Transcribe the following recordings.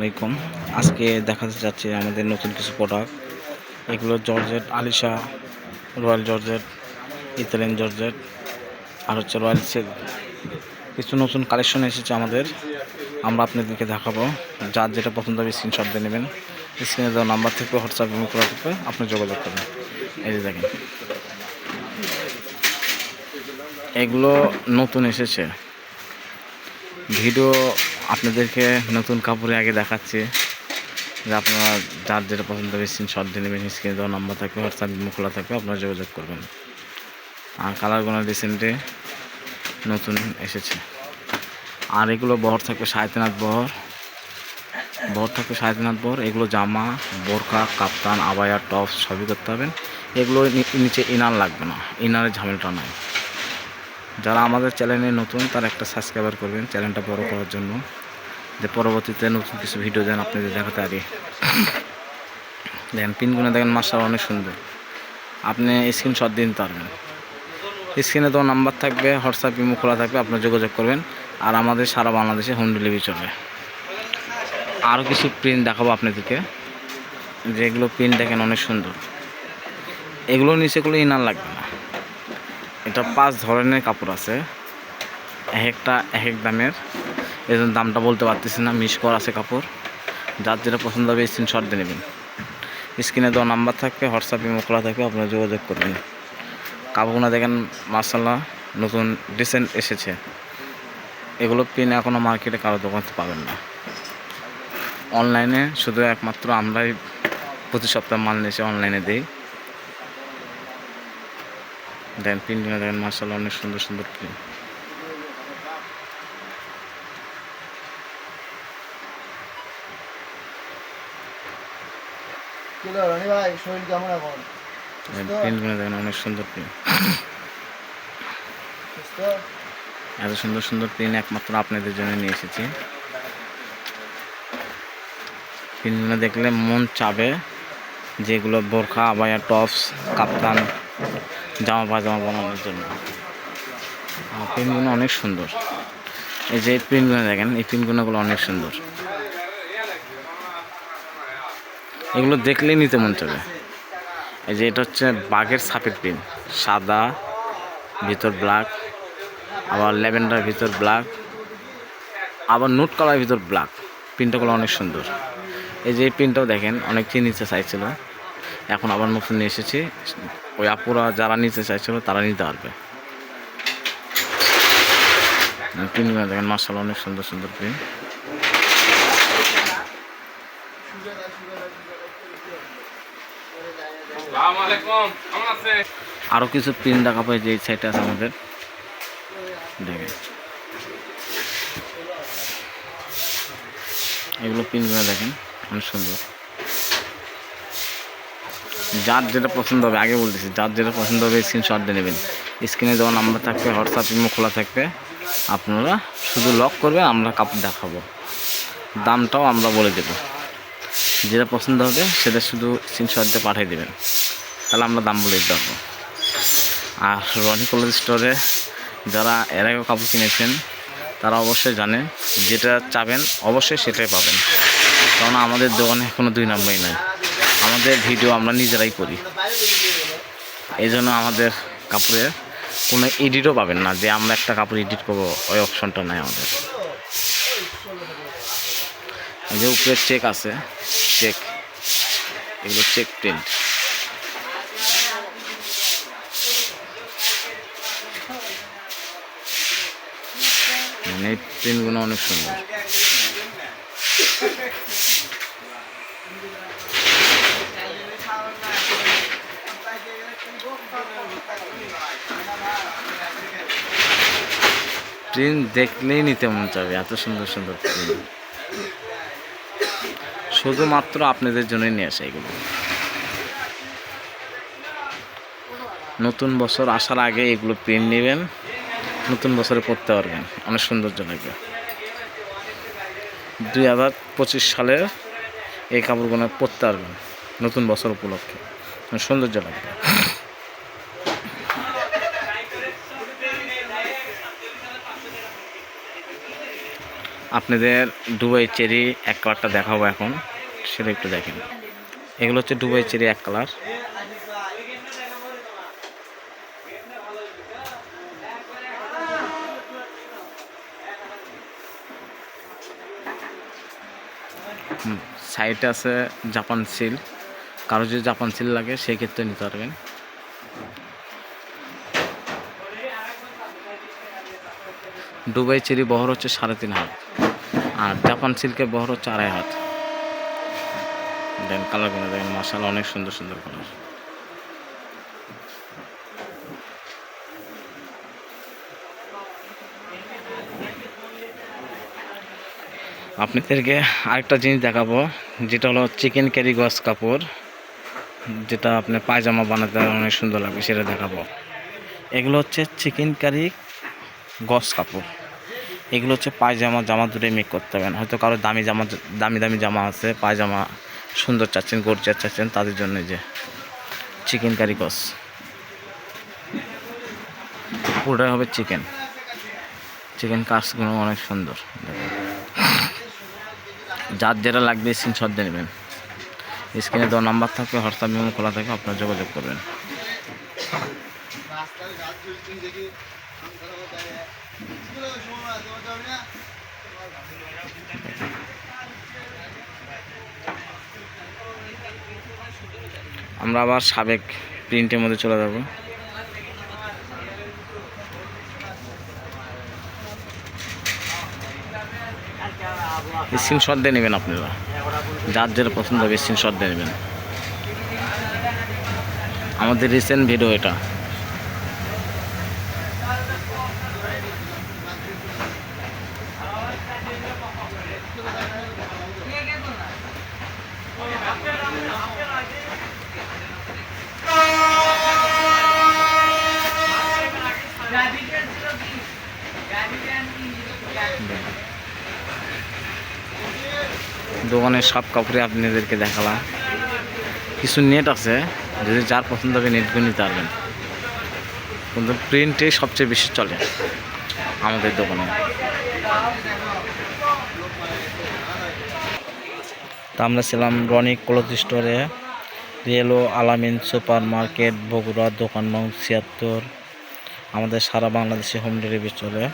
আলাইকুম। আজকে দেখাতে যাচ্ছে আমাদের নতুন কিছু প্রোডাক্ট এগুলো georgette Alisha royal georgette Italian georgette আর হচ্ছে রয়্যাল সিল্ক কিছু নতুন কালেকশন এসেছে আমাদের। আমরা আপনাদেরকে দেখাবো। যার যেটা পছন্দ হবে স্ক্রিনশট দিয়ে নেবেন। স্ক্রিনে দেওয়া নাম্বার থেকে হোয়াটসঅ্যাপ ইমেল করা থাকবে। আপনি যোগাযোগ করবেন। এই যে দেখেন। এগুলো নতুন এসেছে। ভিডিও আপনাদেরকে নতুন কাপড়ে আগে দেখাচ্ছি যে আপনারা যার যেটা পছন্দ হবে স্ক্রিনশট দিয়ে নেবেন স্ক্রিনে দেওয়া নাম্বার থাকবে হোয়াটসঅ্যাপ খোলা থাকবে, আপনারা যোগাযোগ করবেন। আর কালারগুলো রিসেন্টলি নতুন এসেছে। আর এগুলো বহর থাকবে সাঁত্রিনাথ বহর। বহর থাকবে সাঁত্রিনাথ বহর, এগুলো জামা বোরকা কাপ্তান, আবায়া টপ সবই করতে হবেন এগুলো নিচে ইনার লাগবে না ইনারের ঝামেলাটা নাই। যারা আমাদের চ্যানেলে নতুন, তারা একটা সাবস্ক্রাইবার করবেন চ্যানেলটা বড় করার জন্য। যে পরবর্তীতে নতুন কিছু ভিডিও দেন, আপনাদের দেখাতে পারি দেখেন, পিনগুলো দেখেন মাসাল অনেক সুন্দর। আপনি স্ক্রিনশট দিন পারবেন স্ক্রিনে তো নাম্বার থাকবে হোয়াটসঅ্যাপ ইমো খোলা থাকবে, আপনি যোগাযোগ করবেন। আর আমাদের সারা বাংলাদেশে হোম ডেলিভারি চলবে আরও কিছু প্রিন্ট দেখাবো আপনাদেরকে। যেগুলো প্রিন্ট দেখেন অনেক সুন্দর। এগুলো নিচেগুলো ইনার লাগবে না। এটা পাঁচ ধরনের কাপড় আছে। এক একটা, এক এক দামের। এই দামটা বলতে পারতেছি না, মিস করা আছে কাপড়। যার যেটা পছন্দ হবে স্ক্রিনশট দিয়ে নেবেন। স্ক্রিনে দেওয়া নাম্বার থাকবে হোয়াটসঅ্যাপে খোলা থাকবে, আপনারা যোগাযোগ করবেন। কাপড়গুলো দেখেন মার্শাল্লাহ নতুন রিসেন্ট এসেছে। এগুলো পিন এখনও মার্কেটে কারও দোকানতে পাবেন না। অনলাইনে শুধু একমাত্র আমরাই প্রতি সপ্তাহে মাল নিয়ে এসে অনলাইনে দিই। দেন প্রিন্টগুলো দেখেন মার্শাল্লাহ অনেক সুন্দর সুন্দর প্রিন্ট কিলো রনি ভাই? শরীর কেমন এখন? প্রিন্টগুলো দেখেন অনেক সুন্দর প্রিন্ট এত সুন্দর সুন্দর প্রিন্ট একমাত্র আপনাদের জন্য নিয়ে এসেছি। প্রিন্টগুলো দেখলে মন চাবে যেগুলো বোরখা আবায়া টপস কাপ্তান জামা পাজামা বানানোর জন্য। প্রিন্টগুলো অনেক সুন্দর। এই যে প্রিন্টগুলো দেখেন এই প্রিন্টগুলোগুলো অনেক সুন্দর। এগুলো দেখলেই নিতে মন চাবে। এই যে এটা হচ্ছে বাঘের সাপের প্রিন্ট সাদা, ভিতর ব্ল্যাক, আবার ল্যাভেন্ডার ভিতর ব্ল্যাক, আবার নোট কালার ভিতর ব্ল্যাক। প্রিন্টগুলো অনেক সুন্দর। এই যে এই প্রিন্টটাও দেখেন অনেককেই নিতে চাইছিল। এখন আবার নতুন নিয়ে এসেছি। ওই আপুরা যারা নিতে চাইছিল, তারা নিতে পারবে। প্রিন্টগুলো দেখেন মার্শাল অনেক সুন্দর সুন্দর প্রিন্ট আরও কিছু প্রিন্ট দেখাবো এই যে এই সাইডে আছে আমাদের। দেখেন। এগুলো প্রিন্টগুলো দেখেন, অনেক সুন্দর। যার যেটা পছন্দ হবে, আগে বলতেছি, যার যেটা পছন্দ হবে স্ক্রিনশট দিয়ে নেবেন। স্ক্রিনে দেওয়া নাম্বার থাকবে হোয়াটসঅ্যাপ ইমো খোলা থাকবে। আপনারা শুধু লক করবেন, আমরা কাপড় দেখাবো। দামটাও আমরা বলে দেবো। যেটা পছন্দ হবে সেটা শুধু স্ক্রিনশট দিয়ে পাঠিয়ে দেবেন। তাহলে আমরা দাম বলে দিতে পারব। আর রনি কলেজ স্টোরে যারা এর আগেও কাপড় কিনেছেন, তারা অবশ্যই জানে যেটা চাবেন অবশ্যই সেটাই পাবেন। কারণ আমাদের দোকানে কোনো দুই নম্বরই নাই। আমাদের ভিডিও আমরা নিজেরাই করি। এই জন্য আমাদের কাপড়ে কোনো এডিটও পাবেন না যে আমরা একটা কাপড় এডিট করব, ওই অপশনটা নাই আমাদের। যে উপরে চেক আছে চেক এগুলো চেক প্রিন্ট মানে এই প্রিন্টগুলো অনেক সুন্দর। প্রিন্ট দেখলেই নিতে মন চাবে, এত সুন্দর সুন্দর প্রিন্ট শুধুমাত্র আপনাদের জন্যই নিয়ে আসে এগুলো। নতুন বছর আসার আগে এগুলো প্রিন্ট নেবেন, নতুন বছরে পড়তে পারবেন। অনেক সৌন্দর্য লাগবে। দুই হাজার পঁচিশ সালের এই কাপড়গুলো পরতে পারবেন, নতুন বছর উপলক্ষে। সৌন্দর্য লাগবে। আপনাদের দুবাই চেরি এক কালারটা দেখাবো এখন, সেটা একটু দেখেন। এগুলো হচ্ছে দুবাই চেরি এক কালার। সাইডে আছে জাপান সিল। কারও যদি জাপান সিল লাগে, সেই ক্ষেত্রে নিতে পারবেন। দুবাই চেরি বহর হচ্ছে সাড়ে তিন হাত আর জাপান সিল্কের বহর হচ্ছে আড়াই হাত দেন কালারগুলো দেখেন মশালা অনেক সুন্দর সুন্দর কালার আপনাদেরকে আরেকটা জিনিস দেখাবো, যেটা হলো চিকেন ক্যারি গস কাপড়, যেটা আপনি পায়জামা বানাতে অনেক সুন্দর লাগবে, সেটা দেখাবো। এগুলো হচ্ছে চিকেন কারি গস কাপড়। এগুলো হচ্ছে পায়জামা জামা দুটোই মেক করতে হবে হয়তো কারও দামি জামা, দামি দামি জামা আছে, পায়জামা, সুন্দর চাচ্ছেন গর্জার চাচ্ছেন, তাদের জন্য যে চিকেন কারি গস পুরোটাই হবে চিকেন চিকেন কাজগুলো অনেক সুন্দর। যার যেটা লাগবে স্ক্রিনশট দিয়ে নেবেন। স্ক্রিনে দেওয়া নাম্বার থাকবে হোয়াটসঅ্যাপ মেমো খোলা থাকে, আপনার যোগাযোগ করবেন। আমরা আবার সাবেক প্রিন্টের মধ্যে চলে যাব। স্ক্রিনশট দিয়ে নেবেন আপনারা। যার যেটা পছন্দ হবে স্ক্রিনশট দিয়ে নেবেন। আমাদের রিসেন্ট ভিডিও এটা। দোকানের সব কাপড়ে আপনাদেরকে দেখালাম। কিছু নেট আছে, যদি যার পছন্দ হবে নেটগুলো নিতে পারবেন। কিন্তু প্রিন্টে সবচেয়ে বেশি চলে আমাদের দোকানে। তা আমরা ছিলাম রনিক ক্লথ স্টোরে, রিয়েলো, আলামিন সুপার মার্কেট বগুড়া, দোকান নং ছিয়াত্তর, আমাদের সারা বাংলাদেশে হোম ডেলিভারি চলে।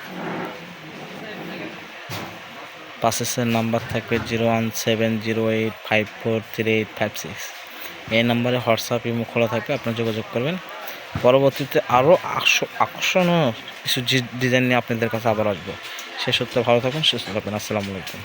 পাসেসের নাম্বার থাকবে zero one seven zero eight five four three eight five six. এই নাম্বারে হোয়াটসঅ্যাপ, ইমো খোলা থাকবে, আপনি যোগাযোগ করবেন। পরবর্তীতে আরও আকর্ষণীয় কিছু ডিজাইন নিয়ে আপনাদের কাছে আবার আসব। সে সূত্রে ভালো থাকুন, সুস্থ থাকবেন। আসসালামু আলাইকুম।